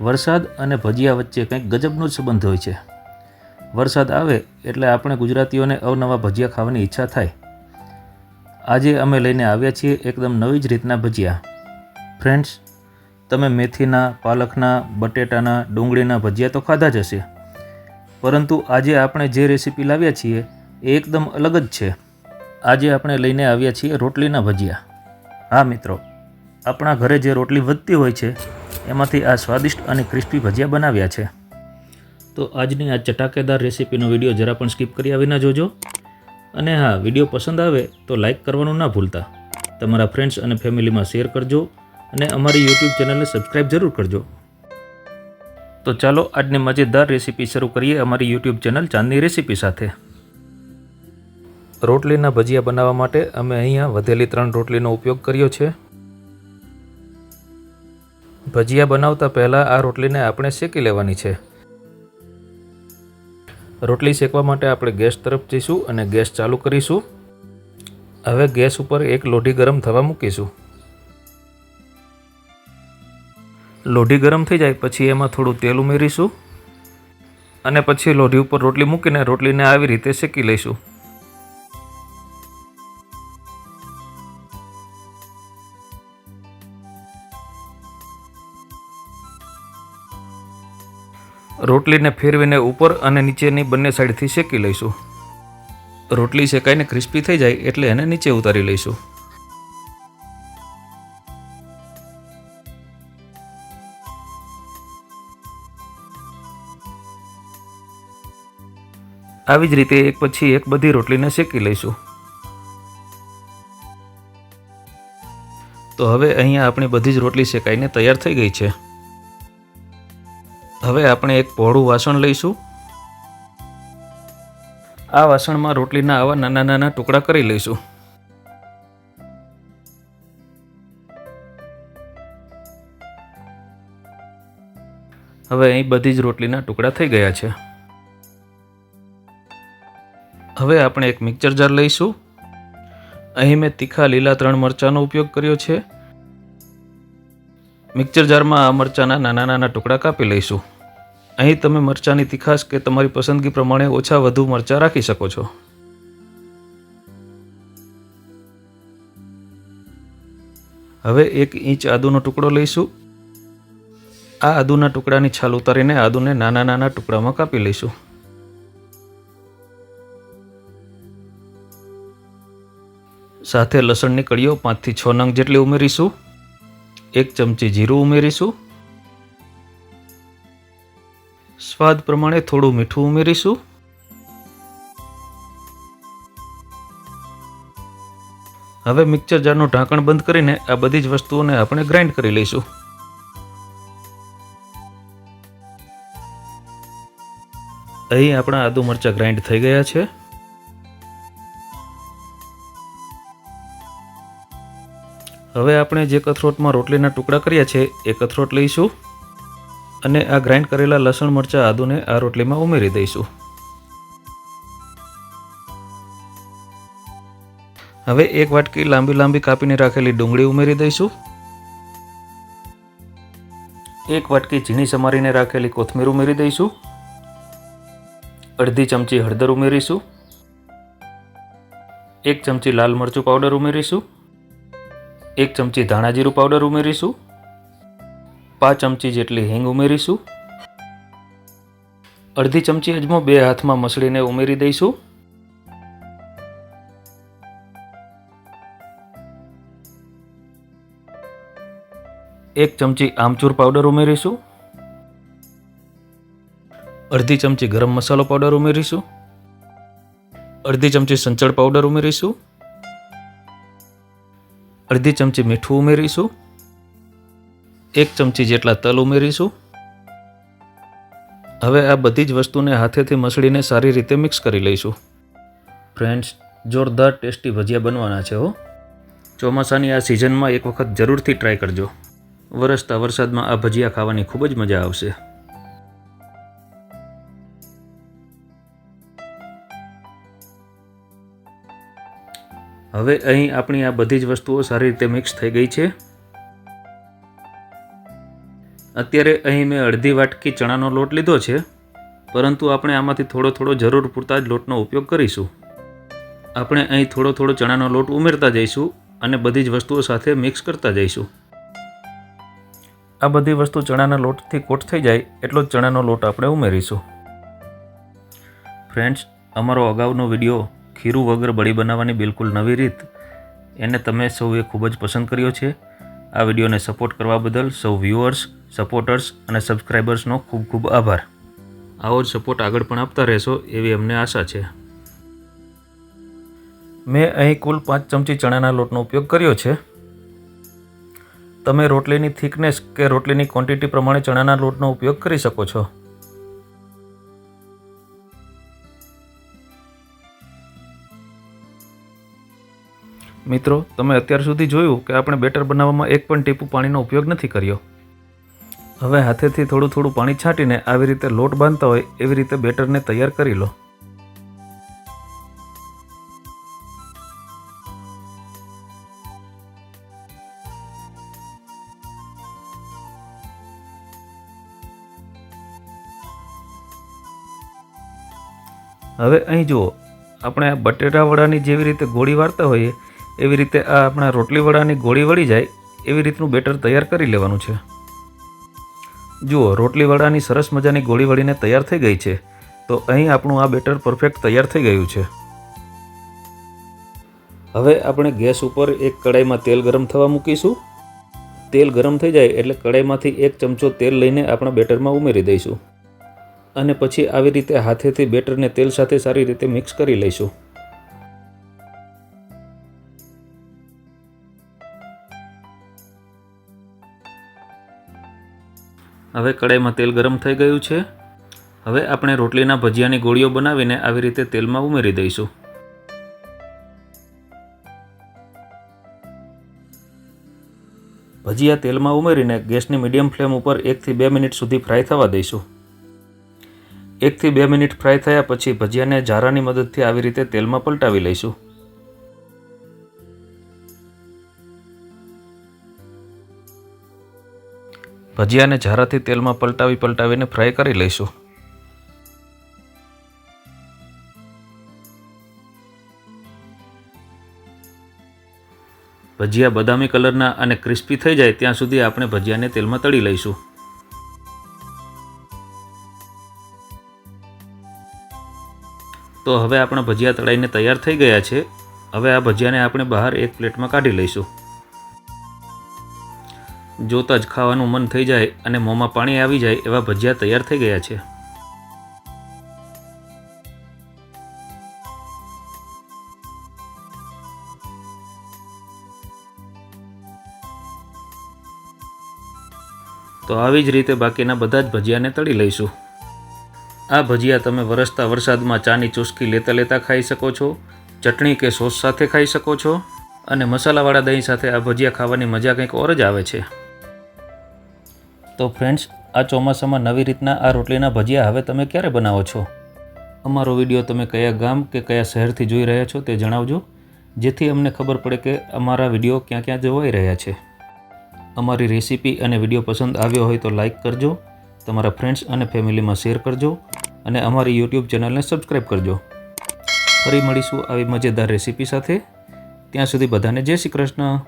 વરસાદ અને ભજીયા વચ્ચે કંઈક ગજબનો જ સંબંધ હોય છે. વરસાદ આવે એટલે આપણે ગુજરાતીઓને અવનવા ભજીયા ખાવાની ઈચ્છા થાય. આજે અમે લઈને આવ્યા છીએ એકદમ નવી જ રીતના ભજીયા. ફ્રેન્ડ્સ, તમે મેથીના, પાલકના, બટેટાના, ડુંગળીના ભજીયા તો ખાધા જ હશે. પરંતુ આજે આપણે જે રેસીપી લાવ્યા છીએ એ એકદમ અલગ જ છે. આજે આપણે લઈને આવ્યા છીએ રોટલીના ભજીયા. હા મિત્રો, આપણા ઘરે જે રોટલી વધતી હોય છે એમાંથી આ સ્વાદિષ્ટ અને ક્રિસ્પી ભજીયા બનાવ્યા છે. તો આજની આ ચટાકેદાર રેસીપીનો વીડિયો જરા પણ સ્કીપ કર્યા વિના જોજો. અને હા, વીડિયો પસંદ આવે તો લાઇક કરવાનું ના ભૂલતા. તમારા ફ્રેન્ડ્સ અને ફેમિલીમાં શેર કરજો અને અમારી યુટ્યુબ ચેનલને સબસ્ક્રાઈબ જરૂર કરજો. તો ચાલો, આજની મજેદાર રેસીપી શરૂ કરીએ અમારી યુટ્યુબ ચેનલ ચાંદની રેસીપી સાથે. રોટલીના ભજીયા બનાવવા માટે અમે અહીંયા વધેલી ત્રણ રોટલીનો ઉપયોગ કર્યો છે. ભજીયા બનાવતા પહેલાં આ રોટલીને આપણે શેકી લેવાની છે. રોટલી શેકવા માટે આપણે ગેસ તરફ જઈશું અને ગેસ ચાલુ કરીશું. હવે ગેસ ઉપર એક લોઢી ગરમ થવા મૂકીશું. લોઢી ગરમ થઈ જાય પછી એમાં થોડું તેલ ઉમેરીશું. અને પછી લોઢી ઉપર રોટલી મૂકીને રોટલીને આવી રીતે શેકી લઈશું. રોટલીને ફેરવીને ઉપર અને નીચેની બંને સાઈડથી શેકી લઈશું. રોટલી શેકાઈને ક્રિસ્પી થઈ જાય એટલે એને નીચે ઉતારી લઈશું. આવી જ રીતે એક પછી એક બધી રોટલીને શેકી લઈશું. તો હવે અહીંયા આપણી બધી જ રોટલી શેકાઈને તૈયાર થઈ ગઈ છે. હવે આપણે એક પહોળું વાસણ લઈશું. આ વાસણમાં રોટલીના આવા નાના નાના ટુકડા કરી લઈશું. હવે અહીં બધી જ રોટલીના ટુકડા થઈ ગયા છે. હવે આપણે એક મિક્સર જાર લઈશું. અહીં મેં તીખા લીલા ત્રણ મરચાંનો ઉપયોગ કર્યો છે. મિક્સર જારમાં આ મરચાંના નાના નાના ટુકડા કાપી લઈશું. અહીં તમે મરચાંની તીખાશ કે તમારી પસંદગી પ્રમાણે ઓછા વધુ મરચાં રાખી શકો છો. હવે એક ઇંચ આદુનો ટુકડો લઈશું. આ આદુના ટુકડાની છાલ ઉતારીને આદુને નાના નાના ટુકડામાં કાપી લઈશું. સાથે લસણની કળીઓ પાંચથી છ નંગ જેટલી ઉમેરીશું. એક ચમચી જીરું ઉમેરીશું. સ્વાદ પ્રમાણે થોડું મીઠું ઉમેરીશું. હવે મિક્સર જારનું ઢાંકણ બંધ કરીને આ બધી જ વસ્તુઓને આપણે ગ્રાઇન્ડ કરી લઈશું. અહીં આપણા આદુ મરચાં ગ્રાઇન્ડ થઈ ગયા છે. હવે આપણે જે કથરોટમાં રોટલીના ટુકડા કર્યા છે, એ કથરોટ લઈશું. અને આ ગ્રાઇન્ડ કરેલા લસણ મરચાં આદુને આ રોટલીમાં ઉમેરી દઈશું. હવે એક વાટકી લાંબી લાંબી કાપીને રાખેલી ડુંગળી ઉમેરી દઈશું. એક વાટકી ઝીણી સમારીને રાખેલી કોથમીર ઉમેરી દઈશું. અડધી ચમચી હળદર ઉમેરીશું. એક ચમચી લાલ મરચું પાવડર ઉમેરીશું. એક ચમચી ધાણા જીરું પાવડર ઉમેરીશું. પાંચ ચમચી જેટલી હિંગ ઉમેરીશું. અડધી ચમચી અજમો બે હાથમાં મસળીને ઉમેરી દઈશું. એક ચમચી આમચૂર પાવડર ઉમેરીશું. અડધી ચમચી ગરમ મસાલો પાવડર ઉમેરીશું. અડધી ચમચી સંચળ પાવડર ઉમેરીશું. અડધી ચમચી મીઠું ઉમેરીશું. એક ચમચી જેટલા તલ ઉમેરીશું. હવે આ બધી જ વસ્તુને હાથેથી મસળીને સારી રીતે મિક્સ કરી લઈશું. ફ્રેન્ડ્સ, જોરદાર ટેસ્ટી ભજીયા બનવાના છે હો. ચોમાસાની આ સિઝનમાં એક વખત જરૂરથી ટ્રાય કરજો. વરસતા વરસાદમાં આ ભજીયા ખાવાની ખૂબ જ મજા આવશે. હવે અહીં આપણી આ બધી જ વસ્તુઓ સારી રીતે મિક્સ થઈ ગઈ છે. અત્યારે અહીં મેં અડધી વાટકી ચણાનો લોટ લીધો છે, પરંતુ આપણે આમાંથી થોડો થોડો જરૂર પૂરતા જ લોટનો ઉપયોગ કરીશું. આપણે અહીં થોડો થોડો ચણાનો લોટ ઉમેરતા જઈશું અને બધી જ વસ્તુઓ સાથે મિક્સ કરતા જઈશું. આ બધી વસ્તુ ચણાના લોટથી કોટ થઈ જાય એટલો જ ચણાનો લોટ આપણે ઉમેરીશું. ફ્રેન્ડ્સ, અમારો અગાઉનો વીડિયો ખીરું વગર બળી બનાવવાની બિલકુલ નવી રીત, એને તમે સૌએ ખૂબ જ પસંદ કર્યો છે. આ વિડીયોને સપોર્ટ કરવા બદલ સૌ વ્યુઅર્સ સપોર્ટર્સ અને સબસ્ક્રાઈબર્સનો ખૂબ ખૂબ આભાર. આવો જ સપોર્ટ આગળ પણ આપતા રહેશો એવી અમને આશા છે. મેં અહીં કુલ પાંચ ચમચી ચણાના લોટનો ઉપયોગ કર્યો છે. તમે રોટલીની થિકનેસ કે રોટલીની ક્વોન્ટિટી પ્રમાણે ચણાના લોટનો ઉપયોગ કરી શકો છો. મિત્રો, તમે અત્યાર સુધી જોયું કે આપણે બેટર બનાવવામાં એક પણ ટીપું પાણીનો ઉપયોગ નથી કર્યો. હવે હાથેથી થોડું થોડું પાણી છાંટીને આવી રીતે લોટ બાંધતા હોય એવી રીતે બેટરને તૈયાર કરી લો. હવે અહીં જુઓ, આપણે બટેટા વડાની જેવી રીતે ગોળી વાળતા હોઈએ, એવી રીતે આ આપણા રોટલી વડાની ગોળી વળી જાય, એવી રીતનું બેટર તૈયાર કરી લેવાનું છે. જુઓ રોટલી વડાની સરસ મજાની ગોળી વળીને તૈયાર થઈ ગઈ છે. તો અહીં આપણું આ બેટર પરફેક્ટ તૈયાર થઈ ગયું છે. હવે આપણે ગેસ ઉપર એક કડાઈમાં તેલ ગરમ થવા મૂકીશું. તેલ ગરમ થઈ જાય એટલે કડાઈમાંથી એક ચમચો તેલ લઈને આપણા બેટરમાં ઉમેરી દઈશું. અને પછી આવી રીતે હાથેથી બેટરને તેલ સાથે સારી રીતે મિક્સ કરી લઈશું. હવે કડાઈમાં તેલ ગરમ થઈ ગયું છે. હવે આપણે રોટલીના ભજીયાની ગોળીઓ બનાવીને આવી રીતે તેલમાં ઉમેરી દઈશું. ભજીયા તેલમાં ઉમેરીને ગેસની મીડિયમ ફ્લેમ ઉપર એકથી બે મિનિટ સુધી ફ્રાય થવા દઈશું. એકથી બે મિનિટ ફ્રાય થયા પછી ભજીયાને જારાની મદદથી આવી રીતે તેલમાં પલટાવી લઈશું. ભજીયાને ઝારાથી તેલમાં પલટાવી પલટાવીને ફ્રાય કરી લઈશું. ભજીયા બદામી કલરના અને ક્રિસ્પી થઈ જાય ત્યાં સુધી આપણે ભજીયાને તેલમાં તળી લઈશું. તો હવે આપણા ભજીયા તળાઈને તૈયાર થઈ ગયા છે. હવે આ ભજીયાને આપણે બહાર એક પ્લેટમાં કાઢી લઈશું. જોતાં જ ખાવાનું મન થઈ જાય અને મોંમાં પાણી આવી જાય એવા ભજીયા તૈયાર થઈ ગયા છે. તો આવી જ રીતે બાકીના બધા જ ભજીયાને તળી લઈશું. આ ભજીયા તમે વરસતા વરસાદમાં ચાની ચુસ્કી લેતા લેતા ખાઈ શકો છો, ચટણી કે સોસ સાથે ખાઈ શકો છો અને મસાલાવાળા દહીં સાથે આ ભજીયા ખાવાની મજા કંઈક ઓર જ આવે છે. તો ફ્રેન્ડ્સ, આ ચોમાસામાં નવી રીતના આ રોટલીના ભજીયા હવે તમે ક્યારે બનાવો છો? અમારો વીડિયો તમે કયા ગામ કે કયા શહેરથી જોઈ રહ્યા છો તે જણાવજો, જેથી અમને ખબર પડે કે અમારા વીડિયો ક્યાં ક્યાં જોવાઈ રહ્યા છે. અમારી રેસીપી અને વીડિયો પસંદ આવ્યો હોય તો લાઇક કરજો, તમારા ફ્રેન્ડ્સ અને ફેમિલીમાં શેર કરજો, અને અમારી યુટ્યુબ ચેનલને સબસ્ક્રાઈબ કરજો. ફરી મળીશું આવી મજેદાર રેસીપી સાથે. ત્યાં સુધી બધાને જય શ્રી કૃષ્ણ.